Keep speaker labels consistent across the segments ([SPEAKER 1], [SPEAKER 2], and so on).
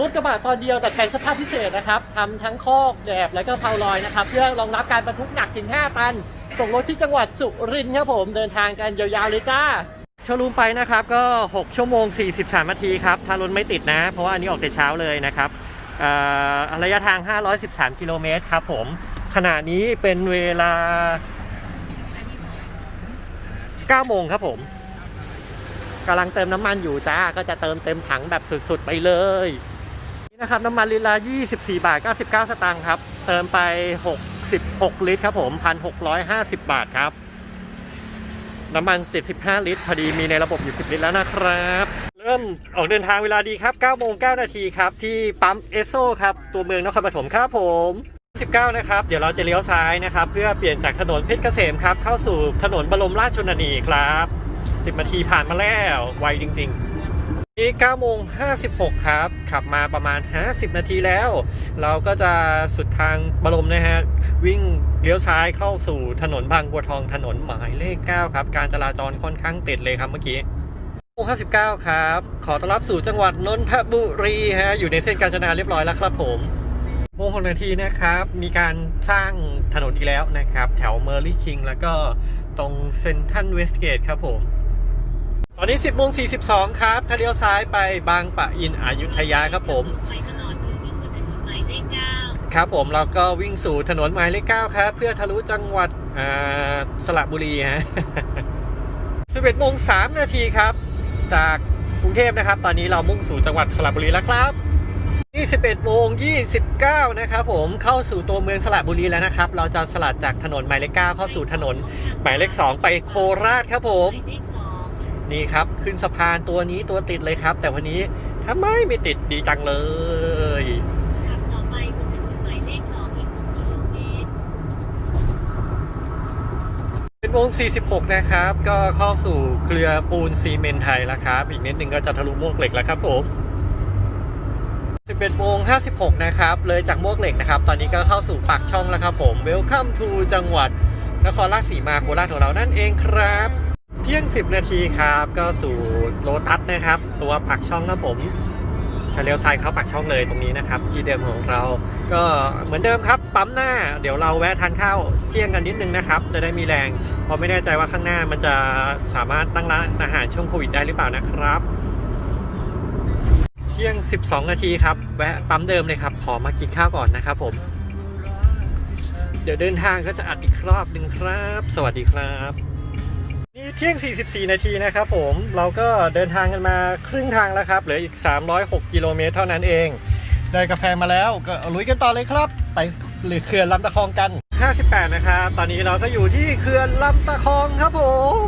[SPEAKER 1] รถกระบะตอนเดียวแต่แข่งสภาพพิเศษนะครับทำทั้งคอกแดบและก็เพาลอยนะครับเพื่อรองรับการบรรทุกหนักถึง 5 ตัน ส่งรถที่จังหวัดสุรินทร์ครับผมเดินทางกันยาวๆเลยจ้าโชว์รูมไปนะครับก็ 6 ชั่วโมง 43 นาทีครับ ถ้ารถไม่ติดนะ เพราะว่าอันนี้ออกแต่เช้าเลยนะครับอ่อระยะทาง 513 กิโลเมตรครับผมขณะนี้เป็นเวลา 9 โมงครับผมกำลังเติมน้ำมันอยู่จ้าก็จะเติมเต็มถังแบบสุดๆไปเลย นะครับน้ำมันลิตรละ 24 บาท 99 สตางค์ครับ เติมไป 66 ลิตรครับผม 1,650 บาทครับ น้ำมัน 75 ลิตร พอดีมีในระบบอยู่ 10 ลิตรแล้วนะครับ เริ่มออกเดินทางเวลาดีครับ9โมง9นาทีครับ ที่ปั๊มเอสโซครับ ตัวเมืองนครปฐมครับผม 19 นะครับ เดี๋ยวเราจะเลี้ยวซ้ายนะครับ เพื่อเปลี่ยนจากถนนเพชรเกษมครับ เข้าสู่ถนนบรมราชชนนีครับ 10นาทีผ่านมาแล้ว ไวจริง ๆ นี่9โมง56 ครับ ขับมาประมาณ 50 นาทีแล้ว เราก็จะสุดทางบรมนะฮะ วิ่งเลี้ยวซ้ายเข้าสู่ถนนบางบัวทองถนนหมายเลข 9 ครับ การจราจรค่อนข้างติดเลยครับเมื่อกี้โมง59 ครับ ขอต้อนรับสู่จังหวัดนนทบุรีฮะ อยู่ในเส้นกาญจนาเรียบร้อยแล้วครับผมโมงหกนาทีนะครับ มีการสร้างถนนอีกแล้วนะครับ แถวเมอร์ลี่คิงแล้วก็ตรงเซนทันเวสเกตครับผม ตอนนี้ 10โมง42 ครับ ถ้าเลี้ยวซ้ายไปบางปะอินอยุธยาครับผม
[SPEAKER 2] ไปตลอดคือวิ่งบนถนนหมายเลขเก้า
[SPEAKER 1] ครับผมเราก็วิ่งสู่ถนนหมายเลข9ครับ เพื่อทะลุจังหวัดอ่าสระบุรีฮะ11โมง3นาทีครับ จากกรุงเทพนะครับ ตอนนี้เรามุ่งสู่จังหวัดสระบุรีแล้วครับนี่11โมง29 นะครับผมเข้าสู่ตัวเมืองสระบุรีแล้วนะครับ เราจะสลัดจากถนนหมายเลข9เข้าสู่ถนนหมายเลข 2 ไปโคราชครับผม นี่ครับขึ้นสะพานตัวนี้ตัวติดเลยครับ แต่วันนี้ทำไมไม่ติดดีจังเลย
[SPEAKER 2] ขับต่อไปบนถนนหมายเลขสองอีกหกกิโลเมตร
[SPEAKER 1] เป็นวง 46 นะครับ ก็เข้าสู่เกลือปูนซีเมนต์ไทยแล้วครับ อีกนิดนึงก็จะทะลุมวกเหล็กแล้วครับผม11โมง56 นะครับ เลยจากมวกเหล็กนะครับ ตอนนี้ก็เข้าสู่ปากช่องแล้วครับผม Welcome to จังหวัดนครราชสีมาโคราชของเรานั่นเองครับ เที่ยง 10 นาทีครับ ก็สู่โลตัสนะครับ ตัวปากช่องครับผมถ้าเลี้ยวซ้ายเข้าปากช่องเลยตรงนี้นะครับ ที่เดิมของเรา ก็เหมือนเดิมครับ ปั๊มหน้าเดี๋ยวเราแวะทานข้าวเที่ยงกันนิดนึงนะครับ จะได้มีแรงเพราะไม่แน่ใจว่าข้างหน้ามันจะสามารถตั้งร้านอาหารช่วงโควิดได้หรือเปล่านะครับ เที่ยง 12 นาทีครับ แวะปั๊มเดิมเลยครับ ขอมากินข้าวก่อนนะครับผม เดี๋ยวเดินทางก็จะอัดอีกรอบหนึ่งครับ สวัสดีครับ นี่เที่ยง 44 นาทีนะครับผมเราก็เดินทางกันมาครึ่งทางแล้วครับเหลืออีก 306 กิโลเมตรเท่านั้นเอง ได้กาแฟมาแล้วก็ลุยกันต่อเลยครับ ไปหรือเขื่อนลำตะคองกัน 58 นะครับตอนนี้เราก็อยู่ที่เขื่อนลำตะคองครับผม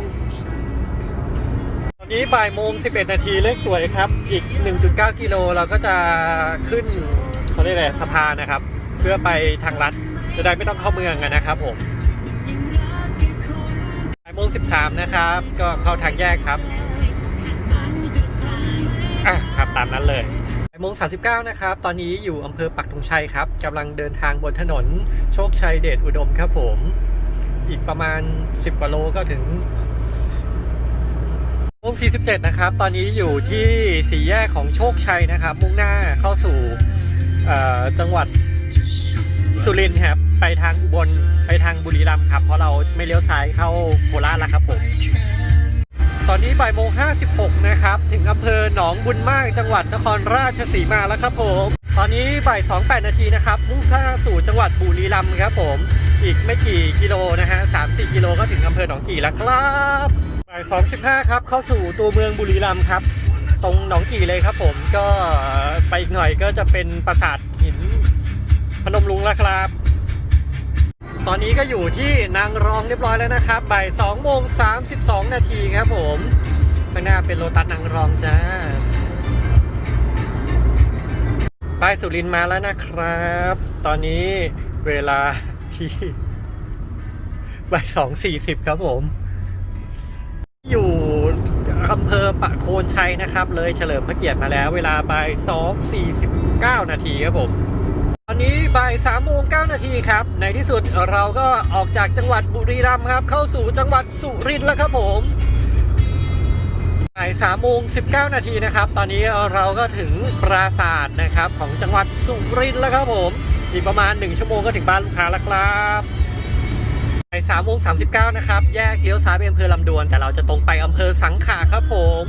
[SPEAKER 1] ตอนนี้บ่ายโมง 11 นาทีเลขสวยครับ อีก 1.9 กิโลเราก็จะขึ้นเขาเรียกอะไรสะพานนะครับ เพื่อไปทางลัดจะได้ไม่ต้องเข้าเมืองกันนะครับผม โมง13 นะครับ ก็เข้าทางแยกครับ
[SPEAKER 2] อะ
[SPEAKER 1] ครับตามนั้นเลยบ่ายโมง39 นะครับ ตอนนี้อยู่อำเภอปักธงชัยครับกำลังเดินทางบนถนนโชคชัยเดชอุดมครับผม อีกประมาณ 10 กว่าโลก็ถึงโมง47 นะครับ ตอนนี้อยู่ที่สี่แยกของโชคชัยนะครับ มุ่งหน้าเข้าสู่จังหวัดสุรินทร์ครับ ไปทางอุบลไปทางบุรีรัมย์ครับ เพราะเราไม่เลี้ยวซ้ายเข้าโคราชแล้วครับผม ตอนนี้บ่ายโมง56 นะครับ ถึงอำเภอหนองบุญมากจังหวัดนครราชสีมาแล้วครับผม ตอนนี้บ่าย28นาทีนะครับมุ่งหน้าสู่จังหวัดบุรีรัมย์ครับผม อีกไม่กี่กิโลนะฮะ3-4 กิโลก็ถึงอำเภอหนองกี่แล้วครับบ่าย2.15ครับเข้าสู่ตัวเมืองบุรีรัมย์ครับตรงหนองกี่เลยครับผมก็ไปอีกหน่อยก็จะเป็นปราสาทหินพนมรุ้งแล้วครับ ตอนนี้ก็อยู่ที่นางรองเรียบร้อยแล้วนะครับบ่าย2โมง32นาทีครับผมข้างหน้าเป็นโลตัสนางรองจ้าป้ายสุรินมาแล้วนะครับ ตอนนี้เวลาที่บ่าย2.40ครับผม อยู่อำเภอปะโคนชัยนะครับ เลยเฉลิมพระเกียรติมาแล้ว เวลาบ่าย2.49นาทีครับผม ตอนนี้บ่าย3โมง9นาทีครับ ในที่สุดเราก็ออกจากจังหวัดบุรีรัมย์ครับ เข้าสู่จังหวัดสุรินทร์แล้วครับผมบ่ายสามโมงสิบเก้านาทีนะครับ ตอนนี้เราก็ถึงปราสาทนะครับของจังหวัดสุรินทร์แล้วครับผมอีกประมาณ1ชั่วโมงก็ถึงบ้านลูกค้าแล้วครับบ่ายสามโมงสามสิบเก้านะครับ แยกเลี้ยวซ้ายไปอำเภอลำดวน แต่เราจะตรงไปอำเภอสังขะครับผม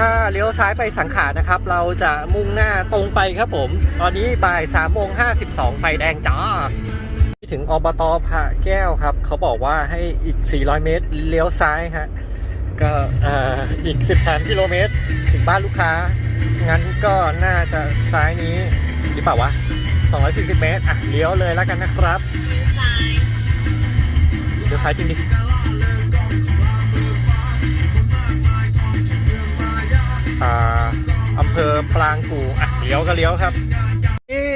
[SPEAKER 1] ถ้าเลี้ยวซ้ายไปสังขะนะครับ เราจะมุ่งหน้าตรงไปครับผม ตอนนี้บ่ายสามโมงห้าสิบสองไฟแดงจ้าถึงอบตพระแก้วครับ เขาบอกว่าให้อีก 400 เมตรเลี้ยวซ้ายฮะก็เอ่ออีก 13 กิโลเมตร ถึงบ้านลูกค้า งั้นก็น่าจะซ้ายนี้หรือเปล่าวะ 240 เมตร อะ เลี้ยวเลยแล้วกันนะครับ
[SPEAKER 2] ซ้าย
[SPEAKER 1] เลี้ยวซ้ายจริงดิ อำเภอปรางกูอะเลี้ยวก็เลี้ยวครับนี่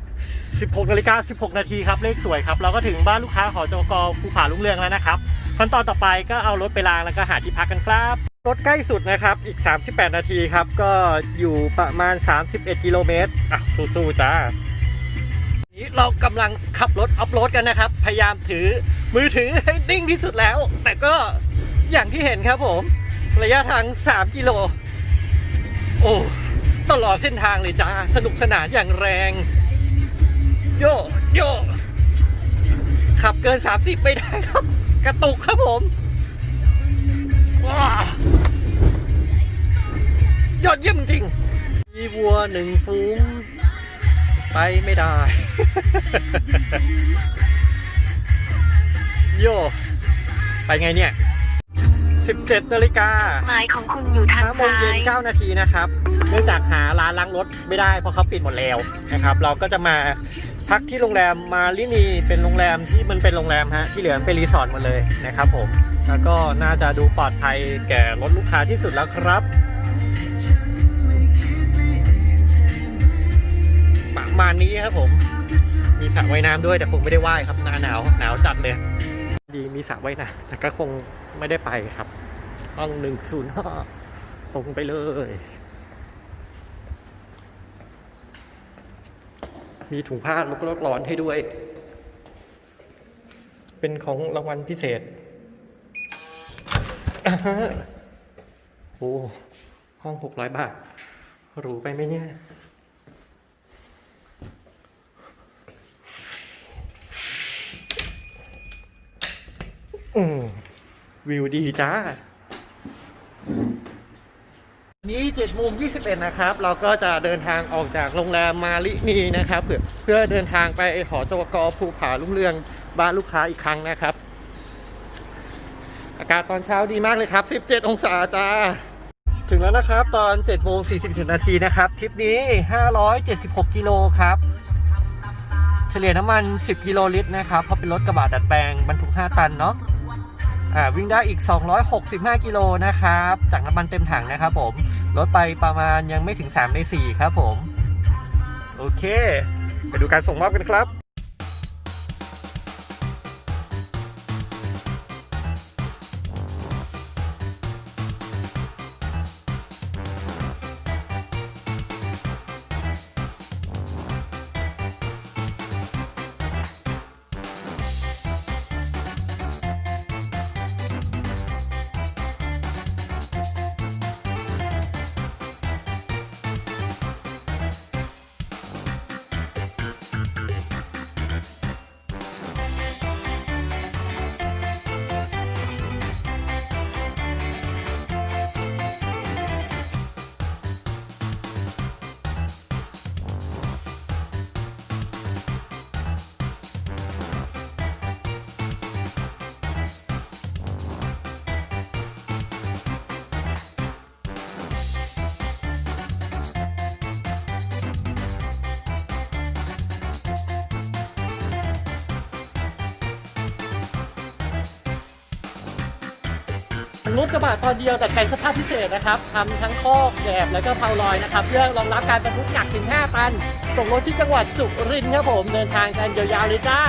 [SPEAKER 1] 16นาฬิกา16 นาทีครับเลขสวยครับ เราก็ถึงบ้านลูกค้าหอจกภูผาลุงเรืองแล้วนะครับขั้นตอนต่อไปก็เอารถไปล้างแล้วก็หาที่พักกันครับรถใกล้สุดนะครับอีก 38 นาทีครับ ก็อยู่ประมาณ 31 กิโลเมตรอะสู้ๆจ้านี้เรากำลังขับรถอัพโหลดกันนะครับ พยายามถือมือถือให้นิ่งที่สุดแล้ว แต่ก็อย่างที่เห็นครับผม ระยะทาง 3 กิโล โอ้ ตลอดเส้นทางเลยจ้า สนุกสนานอย่างแรง โยโยขับเกิน 30 ไม่ได้ครับ กระตุกครับผมว้ายอดเยี่ยมจริง มีวัวหนึ่งฟูง ไปไม่ได้ โย ไปไงเนี่ย 17นาฬิกา
[SPEAKER 2] หมายของคุณอยู่ทาง
[SPEAKER 1] 5โมง
[SPEAKER 2] ซ้า
[SPEAKER 1] เย็น
[SPEAKER 2] ย
[SPEAKER 1] 9นาทีนะครับ เนื่องจากหาร้านล้างรถไม่ได้เพราะเขาปิดหมดแล้วนะครับ เราก็จะมาพักที่โรงแรมมาลินีเป็นโรงแรมที่มันเป็นโรงแรมฮะที่เหลือเป็นรีสอร์ทหมดเลยนะครับผมแล้วก็น่าจะดูปลอดภัยแก่รถลูกค้าที่สุดแล้วครับประมาณนี้ครับผม มีสระว่ายน้ำด้วยแต่คงไม่ได้ว่ายครับหน้าหนาวหนาวจัดเลยดีมีสระว่ายน้ำแต่ก็คงไม่ได้ไปครับ ห้องหนึ่งศูนย์ห้าตรงไปเลย มีถุงผ้าลดโลกร้อนให้ด้วย เป็นของรางวัลพิเศษโอ้ห้องหกร้อยบาทหรูไปไหมเนี่ยวิวดีจ้า นี้7โมง21นะครับ เราก็จะเดินทางออกจากโรงแรมมาลินีนะครับ เพื่อเพื่อเดินทางไปหอจวกภูผาลุ่งเรืองบ้านลูกค้าอีกครั้งนะครับ อากาศตอนเช้าดีมากเลยครับ 17 องศาจ้า ถึงแล้วนะครับตอน7โมง40นาทีนะครับทริปนี้ 576 กิโลครับ เฉลี่ยน้ำมัน 10 กิโลลิตรนะครับเพราะเป็นรถกระบะดัดแปลงบรรทุก 5 ตันเนาะ อ่าวิ่งได้อีก 265 กิโลนะครับ จากน้ำมันเต็มถังนะครับผมลดไปประมาณยังไม่ถึง 3 ใน 4 ครับผม โอเค ไปดูการส่งมอบกันครับ รถกระบะตอนเดียวแต่แต่งสภาพพิเศษนะครับทำทั้งคอกแกบแล้วก็เพาลอยนะครับเพื่อรองรับการบรรทุกหนักถึง 5 ตัน ส่งรถที่จังหวัดสุรินทร์ครับผมเดินทางกันยาวๆเลยจ้า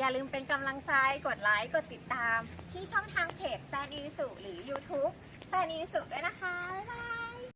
[SPEAKER 3] อย่าลืมเป็นกำลังใจกดไลค์กดติดตาม ที่ช่องทางเพจแซนอีสุหรือ YouTube แซนอีสุด้วยนะคะ บ๊ายบาย